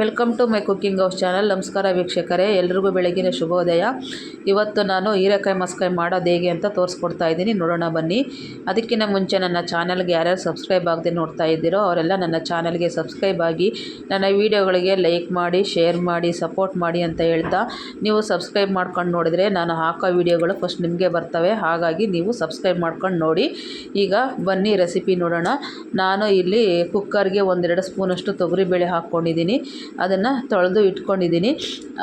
Welcome to my cooking house channel. ನಮಸ್ಕಾರ ವೀಕ್ಷಕರೇ, ಎಲ್ರಿಗೂ ಬೆಳಗಿನ ಶುಭೋದಯ. ಇವತ್ತು ನಾನು ಹೀರೆಕಾಯಿ ಮಸ್ಕಾಯಿ ಮಾಡೋದು ಹೇಗೆ ಅಂತ ತೋರಿಸ್ಕೊಡ್ತಾ ಇದ್ದೀನಿ. ನೋಡೋಣ, ಬನ್ನಿ. ಅದಕ್ಕಿಂತ ಮುಂಚೆ ನನ್ನ ಚಾನಲ್ಗೆ ಯಾರ್ಯಾರು ಸಬ್ಸ್ಕ್ರೈಬ್ ಆಗದೆ ನೋಡ್ತಾ ಇದ್ದೀರೋ, ಅವರೆಲ್ಲ ನನ್ನ ಚಾನಲ್ಗೆ ಸಬ್ಸ್ಕ್ರೈಬ್ ಆಗಿ ನನ್ನ ವೀಡಿಯೋಗಳಿಗೆ ಲೈಕ್ ಮಾಡಿ, ಶೇರ್ ಮಾಡಿ, ಸಪೋರ್ಟ್ ಮಾಡಿ ಅಂತ ಹೇಳ್ತಾ ನೀವು ಸಬ್ಸ್ಕ್ರೈಬ್ ಮಾಡ್ಕೊಂಡು ನೋಡಿದರೆ ನಾನು ಹಾಕೋ ವೀಡಿಯೋಗಳು ಫಸ್ಟ್ ನಿಮಗೆ ಬರ್ತವೆ. ಹಾಗಾಗಿ ನೀವು ಸಬ್ಸ್ಕ್ರೈಬ್ ಮಾಡ್ಕೊಂಡು ನೋಡಿ. ಈಗ ಬನ್ನಿ, ರೆಸಿಪಿ ನೋಡೋಣ. ನಾನು ಇಲ್ಲಿ ಕುಕ್ಕರ್ಗೆ ಒಂದೆರಡು ಸ್ಪೂನಷ್ಟು ತೊಗರಿಬೇಳೆ ಹಾಕ್ಕೊಂಡಿದ್ದೀನಿ. ಅದನ್ನು ತೊಳೆದು ಇಟ್ಕೊಂಡಿದ್ದೀನಿ.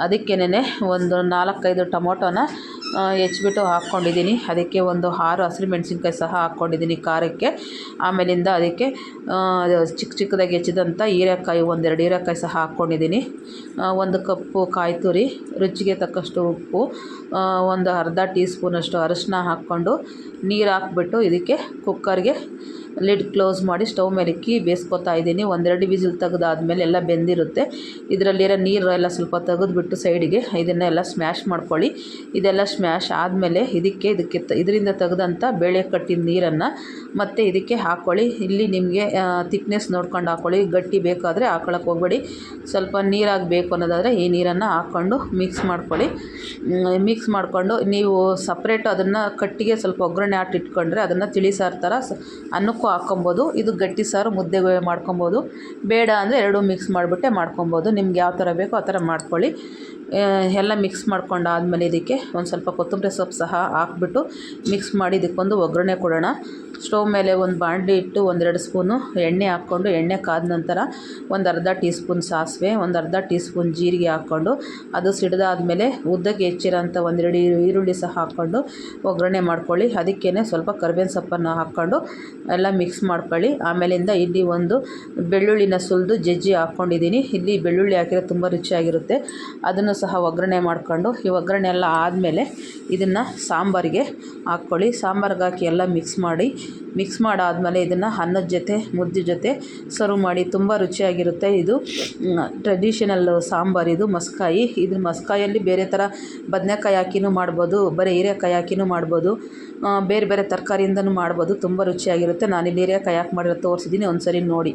ಅದಕ್ಕೇನೆ ಒಂದು ನಾಲ್ಕೈದು ಟೊಮೊಟೊನ ಹೆಚ್ಚಿಬಿಟ್ಟು ಹಾಕ್ಕೊಂಡಿದ್ದೀನಿ. ಅದಕ್ಕೆ ಒಂದು ಆರು ಹಸಿರು ಮೆಣಸಿನ್ಕಾಯಿ ಸಹ ಹಾಕ್ಕೊಂಡಿದ್ದೀನಿ ಖಾರಕ್ಕೆ. ಆಮೇಲಿಂದ ಅದಕ್ಕೆ ಚಿಕ್ಕ ಚಿಕ್ಕದಾಗಿ ಹೆಚ್ಚಿದಂಥ ಹೀರೆಕಾಯಿ, ಒಂದೆರಡು ಹೀರೆಕಾಯಿ ಸಹ ಹಾಕ್ಕೊಂಡಿದ್ದೀನಿ. ಒಂದು ಕಪ್ಪು ಕಾಯಿ ತುರಿ, ರುಚಿಗೆ ತಕ್ಕಷ್ಟು ಉಪ್ಪು ಒಂದು ಅರ್ಧ ಟೀ ಸ್ಪೂನಷ್ಟು ಅರಶಿನ ಹಾಕ್ಕೊಂಡು ನೀರು ಹಾಕ್ಬಿಟ್ಟು ಇದಕ್ಕೆ ಕುಕ್ಕರ್ಗೆ ಲಿಡ್ ಕ್ಲೋಸ್ ಮಾಡಿ ಸ್ಟವ್ ಮೇಲೆ ಇಕ್ಕಿ ಬೇಯಿಸ್ಕೊತಾ ಇದ್ದೀನಿ. ಒಂದೆರಡು ವಿಸಿಲ್ ತೆಗೆದಾದ್ಮೇಲೆ ಎಲ್ಲ ಬೆಂದಿರುತ್ತೆ. ಇದರಲ್ಲಿರೋ ನೀರು ಎಲ್ಲ ಸ್ವಲ್ಪ ತೆಗೆದುಬಿಟ್ಟು ಸೈಡಿಗೆ ಇದನ್ನೆಲ್ಲ ಸ್ಮ್ಯಾಶ್ ಮಾಡ್ಕೊಳ್ಳಿ. ಇದೆಲ್ಲ ಸ್ಮ್ಯಾಶ್ ಆದಮೇಲೆ ಇದಕ್ಕೆ ಇದಕ್ಕೆ ಇದರಿಂದ ತೆಗೆದಂಥ ಬೇಳೆ ಕಟ್ಟಿದ ನೀರನ್ನು ಮತ್ತೆ ಇದಕ್ಕೆ ಹಾಕ್ಕೊಳ್ಳಿ ಇಲ್ಲಿ ನಿಮಗೆ ತಿಕ್ನೆಸ್ ನೋಡ್ಕೊಂಡು ಹಾಕ್ಕೊಳ್ಳಿ ಗಟ್ಟಿ ಬೇಕಾದರೆ ಹಾಕೊಳಕ್ಕೆ ಹೋಗ್ಬೇಡಿ. ಸ್ವಲ್ಪ ನೀರಾಗಿ ಬೇಕು ಅನ್ನೋದಾದರೆ ಈ ನೀರನ್ನು ಹಾಕ್ಕೊಂಡು ಮಿಕ್ಸ್ ಮಾಡ್ಕೊಳ್ಳಿ. ಮಿಕ್ಸ್ ಮಾಡಿಕೊಂಡು ನೀವು ಸಪ್ರೇಟ್ ಅದನ್ನು ಕಟ್ಟಿಗೆ ಸ್ವಲ್ಪ ಒಗ್ಗರಣೆ ಹಾಕಿ ಇಟ್ಕೊಂಡ್ರೆ ಅದನ್ನು ತಿಳಿಸಾರು ಥರ ಸ ಅನ್ನಕ್ಕೂ ಹಾಕ್ಕೊಬೋದು, ಇದು ಗಟ್ಟಿ ಸಾರು ಮುದ್ದೆಗೆ ಮಾಡ್ಕೊಬೋದು. ಬೇಡ ಅಂದರೆ ಎರಡೂ ಮಿಕ್ಸ್ ಮಾಡಿಬಿಟ್ಟೆ ಮಾಡ್ಕೊಬೋದು. ನಿಮ್ಗೆ ಯಾವ ಥರ ಬೇಕೋ ಆ ಥರ ಮಾಡ್ಕೊಳ್ಳಿ. ಎಲ್ಲ ಮಿಕ್ಸ್ ಮಾಡ್ಕೊಂಡಾದ್ಮೇಲೆ ಇದಕ್ಕೆ ಒಂದು ಸ್ವಲ್ಪ ಕೊತ್ತಂಬರಿ ಸೊಪ್ಪು ಸಹ ಹಾಕ್ಬಿಟ್ಟು ಮಿಕ್ಸ್ ಮಾಡಿ ಇದಕ್ಕೊಂದು ಒಗ್ಗರಣೆ ಕೊಡೋಣ. ಸ್ಟವ್ ಮೇಲೆ ಒಂದು ಬಾಣಲಿ ಇಟ್ಟು ಒಂದೆರಡು ಸ್ಪೂನು ಎಣ್ಣೆ ಹಾಕ್ಕೊಂಡು, ಎಣ್ಣೆ ಕಾದ ನಂತರ ಒಂದು ಅರ್ಧ ಟೀ ಸ್ಪೂನ್ ಸಾಸಿವೆ, ಒಂದು ಅರ್ಧ ಟೀ ಸ್ಪೂನ್ ಜೀರಿಗೆ ಹಾಕ್ಕೊಂಡು, ಅದು ಸಿಡಿದಾದ್ಮೇಲೆ ಉದ್ದಕ್ಕೆ ಹೆಚ್ಚಿರೋಂಥ ಒಂದೆರಡು ಈರುಳ್ಳಿ ಸಹ ಹಾಕ್ಕೊಂಡು ಒಗ್ಗರಣೆ ಮಾಡ್ಕೊಳ್ಳಿ. ಅದಕ್ಕೇ ಸ್ವಲ್ಪ ಕರ್ಬೇವಿನ ಸೊಪ್ಪನ್ನು ಹಾಕ್ಕೊಂಡು ಎಲ್ಲ ಮಿಕ್ಸ್ ಮಾಡ್ಕೊಳ್ಳಿ. ಆಮೇಲಿಂದ ಇಲ್ಲಿ ಒಂದು ಬೆಳ್ಳುಳ್ಳಿನ ಸುಲಿದು ಜಜ್ಜಿ ಹಾಕ್ಕೊಂಡಿದ್ದೀನಿ. ಇಲ್ಲಿ ಬೆಳ್ಳುಳ್ಳಿ ಹಾಕಿದ್ರೆ ತುಂಬ ರುಚಿಯಾಗಿರುತ್ತೆ. ಅದನ್ನು ಸಹ ಒಗ್ಗರಣೆ ಮಾಡ್ಕೊಂಡು ಈ ಒಗ್ಗರಣೆ ಎಲ್ಲ ಆದಮೇಲೆ ಇದನ್ನು ಸಾಂಬಾರಿಗೆ ಹಾಕ್ಕೊಳ್ಳಿ. ಸಾಂಬಾರಿಗೆ ಹಾಕಿ ಎಲ್ಲ ಮಿಕ್ಸ್ ಮಾಡಿ ಮಿಕ್ಸ್ ಮಾಡಾದಮೇಲೆ ಇದನ್ನು ಅನ್ನದ ಜೊತೆ ಮುದ್ದೆ ಜೊತೆ ಸರ್ವ್ ಮಾಡಿ ತುಂಬ ರುಚಿಯಾಗಿರುತ್ತೆ. ಇದು ಟ್ರೆಡಿಷನಲ್ ಸಾಂಬಾರು ಇದು, ಮಸ್ಕಾಯಿ. ಇದ್ರ ಮಸ್ಕಾಯಲ್ಲಿ ಬೇರೆ ಥರ ಬದನೆಕಾಯಿ ಹಾಕಿನೂ ಮಾಡ್ಬೋದು, ಬರೀ ಹೀರೆಕಾಯಿ ಹಾಕಿನೂ ಮಾಡ್ಬೋದು ಬೇರೆ ಬೇರೆ ತರಕಾರಿಯಿಂದನೂ ಮಾಡ್ಬೋದು. ತುಂಬ ರುಚಿಯಾಗಿರುತ್ತೆ. ನಾನಿಲ್ಲಿ ಹೀರೆಕಾಯಿ ಹಾಕಿ ಮಾಡಿರೋ ತೋರಿಸಿದ್ದೀನಿ ಒಂದು ಸರಿ ನೋಡಿ.